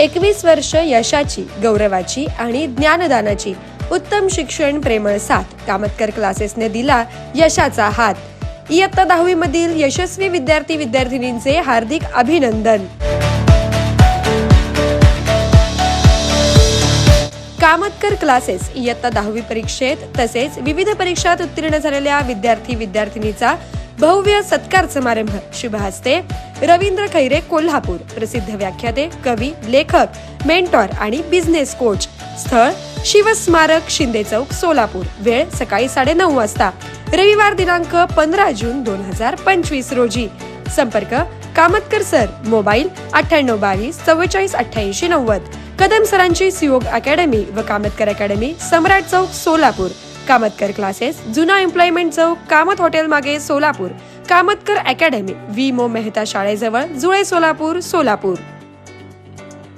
एकवीस वर्ष यशाची गौरवाची आणि ज्ञानदानाची उत्तम शिक्षण प्रेमळ साथ कामतकर क्लासेसने दिला यशाचा हात. इयत्ता दहावी मधील यशस्वी विद्यार्थी विद्यार्थिनींचे हार्दिक अभिनंदन. कामतकर क्लासेस इयत्ता दहावी परीक्षेत तसेच विविध परीक्षात उत्तीर्ण झालेल्या विद्यार्थी विद्यार्थिनीचा भव्य सत्कार समारंभ. शुभ हस्ते रवींद्र खैरे कोल्हापूर. प्रसिद्ध व्याख्याते कवी लेखक मेंटॉर आणि बिझनेस कोच स्थळ शिवस्मारक शिंदे चौक सोलापूर. वेळ सकाळी साडेनऊ वाजता. रविवार दिनांक पंधरा जून दोन हजार पंचवीस रोजी. संपर्क कामतकर सर मोबाईल अठ्ठ्याण्णव बावीस चव्वेचाळीस अठ्ठ्याऐंशी नव्वद. कदम सरांची सियोग अकॅडमी व कामतकर अकॅडमी सम्राट चौक सोलापूर. कामतकर क्लासेस जुना एम्प्लॉयमेंट चौक कामत हॉटेल मागे सोलापूर कामतकर अकॅडमी वी मो मेहता शाळेजवळ जुळे सोलापूर सोलापूर.